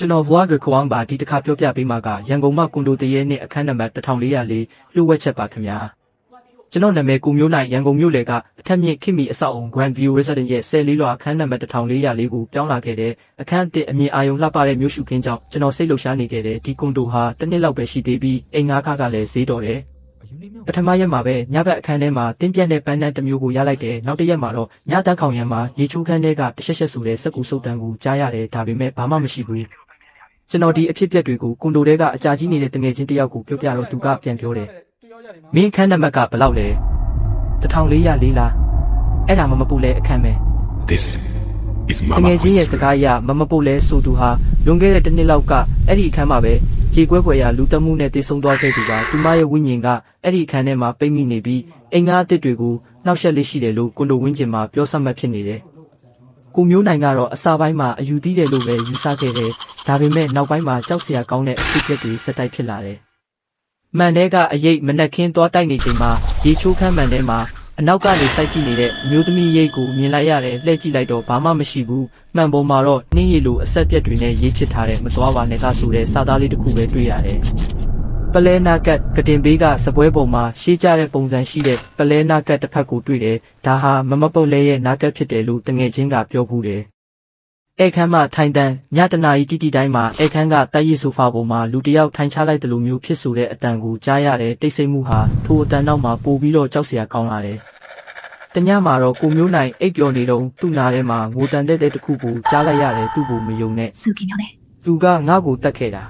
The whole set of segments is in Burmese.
ကျွန်တော်ဘွားကခွန်ပါဒီတစ်ခါပြောပြပေးမှာကရန်ကုန်မှာကွန်ဒိုတရဲနဲ့အခန်းနံပါတ်1404လှုပ်ဝက်ချက်ပါခင်ဗျာကျွန်တော်နာမည်ကိုမျိုးနိုင်ရန်ကုန်မြို့လေကအထက်မြင့်ခင်မီအဆောက်အုံ Grand View Residence ရဲ့ဆယ်လေးလွှာအခန်းနံပါတ်1404ကိုပြောင်းလာခဲ့တဲ့အခန်းအသစ်အမြင်အာရုံလှပတဲ့မြို့ရှုခင်းကြောင့်ကျွန်တော်စိတ်လှုပ်ရှားနေခဲ့တဲ့ဒီကွန်ဒိုဟာတစ်နှစ်လောက်ပဲရှိသေးပြီးအိမ်ငါးခါကလည်းဈေးတော်တယ်ပထမရက်မှာပဲညဘက်အခန်းထဲမှာတင်းပြက်တဲ့ပန်းတန်းတစ်မျိုးကိုရလိုက်တယ်နောက်တစ်ရက်မှာတော့ညတန်းခေါင်ရံမှာရေချိုးခန်းထဲကတရှက်ရှက်ဆိုတဲ့စက်ကူစုပ်တန်းကိုကြားရတယ်ဒါပေမဲ့ဘာမှမရှိဘူး ကျွန်တော်ဒီအဖြစ်အပျက်တွေကိုကွန်ဒိုတဲကအကြာကြီးနေတဲ့တငယ်ချင်းတစ်ယောက်ကိုပြောပြတော့သူကပြန်ပြောတယ်မင်းအခန်းနံပါတ်ကဘယ်လောက်လဲ1404လားအဲ့ဒါမမပူလဲအခန်းပဲ This is တ Mama ငယ်ချင်းရဲ့ Queen's စကားအရမမပုတ်လဲဆိုသူဟာလွန်ခဲ့တဲ့တစ်နှစ်လောက်ကအဲ့ဒီအခန်းမှာပဲခြေကွဲကွယ်ရာလူတက်မှုနဲ့တည်ဆုံသွားခဲ့သူကသူမရဲ့ဝိညာဉ်ကအဲ့ဒီအခန်းထဲမှာပိတ်မိနေပြီးအိမ်ငါးအသစ်တွေကိုနှောက်ယှက်လေးရှိတယ်လို့ကွန်ဒိုဝင်းကျင်မှာပြောဆက်မှတ်ဖြစ်နေတယ်။ ကိုမျိုးနိုင်ကတော့အစာပိုင်းမှာအယူသီးတယ်လို့ပဲယူဆခဲ့တယ်။ဒါပေမဲ့နောက်ပိုင်းမှာကြောက်စရာကောင်းတဲ့အဖြစ်အပျက်တွေဆက်တိုက်ဖြစ်လာတယ်။မှန်တဲ့ကအရေးမနှက်ခင်းသွားတိုက်နေချိန်မှာရေချိုးခမ်းမှန်ထဲမှာအနောက်ကနေစိုက်ကြည့်နေတဲ့အမျိုးသမီးရိတ်ကိုမြင်လိုက်ရတယ်လှည့်ကြည့်လိုက်တော့ဘာမှမရှိဘူးမှန်ပေါ်မှာတော့နှင်းရည်လိုအဆက်ပြက်တွေနဲ့ရေးချစ်ထားတဲ့မသွားပါနဲ့ကဆိုတဲ့စာသားလေးတစ်ခုပဲတွေ့ရတယ် ပလဲနာကတ်ကတင်ဘေးကစပွဲပုံမှာရှေးကြတဲ့ပုံစံရှိတဲ့ပလဲနာကတ်တစ်ဖက်ကိုတွေ့တယ်ဒါဟာမမပုတ်လဲရဲ့နာကတ်ဖြစ်တယ်လို့တငယ်ချင်းကပြောဘူးတယ်ဧခန်းမှာထိုင်တန်းညတနာရီတီတီတိုင်းမှာဧခန်းကတိုက်ရည်ဆိုဖာပေါ်မှာလူတစ်ယောက်ထိုင်ချလိုက်တယ်လို့မျိုးဖြစ်ဆိုတဲ့အတန်ကိုကြားရတဲ့တိတ်ဆိတ်မှုဟာထိုအတန်နောက်မှာပိုပြီးတော့ကြောက်စရာကောင်းလာတယ်။တညမှာတော့ကိုမျိုးနိုင်အိပ်ပျော်နေတော့သူ့နာထဲမှာငိုတန်တဲ့တဲ့တစ်ခုကိုကြားလိုက်ရတယ်သူ့ကိုမယုံနဲ့စုခင်ပြောတယ်သူကငါ့ကိုတတ်ခဲ့တာ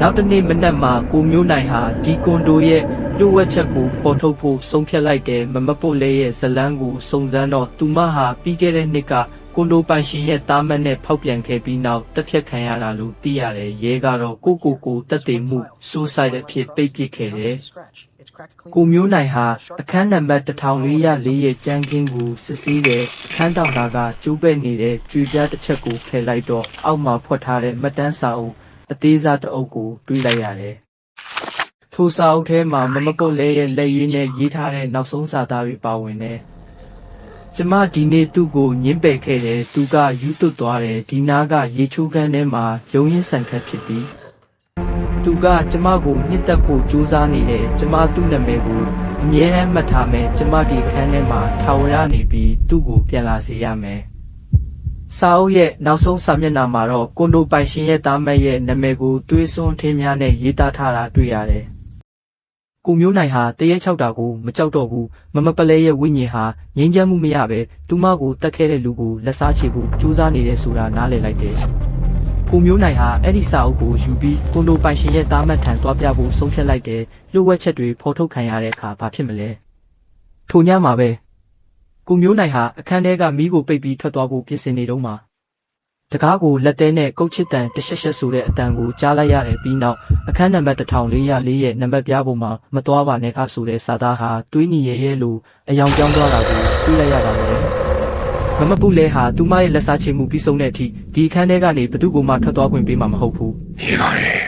နောက်တစ်နေ့မနက်မှာကိုမျိုးနိုင်ဟာဒီကွန်ဒိုရဲ့လူဝက်ချက်ကိုပေါ်ထုတ်ဖို့ဆုံးဖြတ်လိုက်တယ်မမပုတ်လဲရဲ့ဇလန်းကိုစုံစမ်းတော့သူမဟာပြီးခဲ့တဲ့နှစ်ကကွန်ဒိုပိုင်ရှင်ရဲ့တားမတ်နဲ့ဖောက်ပြန်ခဲ့ပြီးနောက်တက်ဖြတ်ခံရတာလို့သိရတယ်ရဲကတော့ကိုကိုကိုတက်တည်မှု suicide အဖြစ်ပိတ်ပစ်ခဲ့တယ်ကိုမျိုးနိုင်ဟာအခန်းနံပါတ်1404ရဲ့ကြမ်းခင်းကိုစစ်ဆေးတယ်အခန်းတောင်တာကကျိုးပဲ့နေတဲ့ကြွေပြားတစ်ချက်ကိုဖယ်လိုက်တော့အောက်မှာဖွက်ထားတဲ့မှတ်တမ်းစာအုပ် အသေးစားတစ်အုပ်ကိုတွေးလိုက်ရတယ်ထိုစာအုပ်ထဲမှာမမကုတ်လဲရဲ့လက်ရင်းနဲ့ရေးထားတဲ့နောက်ဆုံးစာသားတွေပါဝင်တယ်ကျမဒီနေ့သူ့ကိုညှင်းပယ်ခဲ့တယ်သူကယူသွတ်သွားတယ်ဒီနားကရေချိုးခန်းထဲမှာရုံရင်းဆန်ခတ်ဖြစ်ပြီးသူကကျမကိုညှစ်တက်ဖို့ကြိုးစားနေတယ်ကျမသူ့နာမည်ကိုအမြဲတမ်းမှတ်ထားမယ်ကျမဒီခန်းထဲမှာထာဝရနေပြီးသူ့ကိုပြန်လာစေရမယ် စာအုပ်ရဲ့နောက်ဆုံးစာမျက်နှာမှာတော့ကွန်ဒိုပိုင်ရှင်ရဲ့သားမက်ရဲ့နာမည်ကိုတွေးစွန်းထင်းများနဲ့ရေးသားထားတာတွေ့ရတယ်ကိုမျိုးနိုင်ဟာတရက်ချောက်တာကိုမကြောက်တော့ဘူးမမပလဲရဲ့ဝိညာဉ်ဟာငြိမ်းချမ်းမှုမရပဲသူမကိုတတ်ခဲ့တဲ့လူကိုလက်စားချေဖို့ကြိုးစားနေတယ်ဆိုတာနားလည်လိုက်တယ်ကိုမျိုးနိုင်ဟာအဲ့ဒီစာအုပ်ကိုယူပြီးကွန်ဒိုပိုင်ရှင်ရဲ့တားမှတ်ထံတွားပြဖို့ဆုံးဖြတ်လိုက်တယ်။လှုပ်ဝက်ချက်တွေဖော်ထုတ်ခံရတဲ့အခါဘာဖြစ်မလဲ။ထိုညမှာပဲ ကိုမျိုးနိုင်ဟာအခန်းထဲကမီးကိုပိတ်ပြီးထွက်သွားဖို့ပြင်ဆင်နေတော့မှတကားကိုလက်သေးနဲ့ကုတ်ချစ်တန်တရှက်ရှက်ဆိုတဲ့အတန်ကိုကြားလိုက်ရတယ်ပြီးနောက်အခန်းနံပါတ်1404ရဲ့နံပါတ်ပြားပေါ်မှာမတော်ပါနဲ့ခါဆိုတဲ့စာသားဟာတွေးညီရဲ့ရဲ့လိုအယောင်ပြောင်းသွားတာကိုတွေ့လိုက်ရတာပဲမမပူလဲဟာသူမရဲ့လက်စားချေမှုပြီးဆုံးတဲ့အထိဒီအခန်းထဲကနေဘသူ့ကိုမှထွက်သွားခွင့်ပေးမှာမဟုတ်ဘူး Here I am. Peter.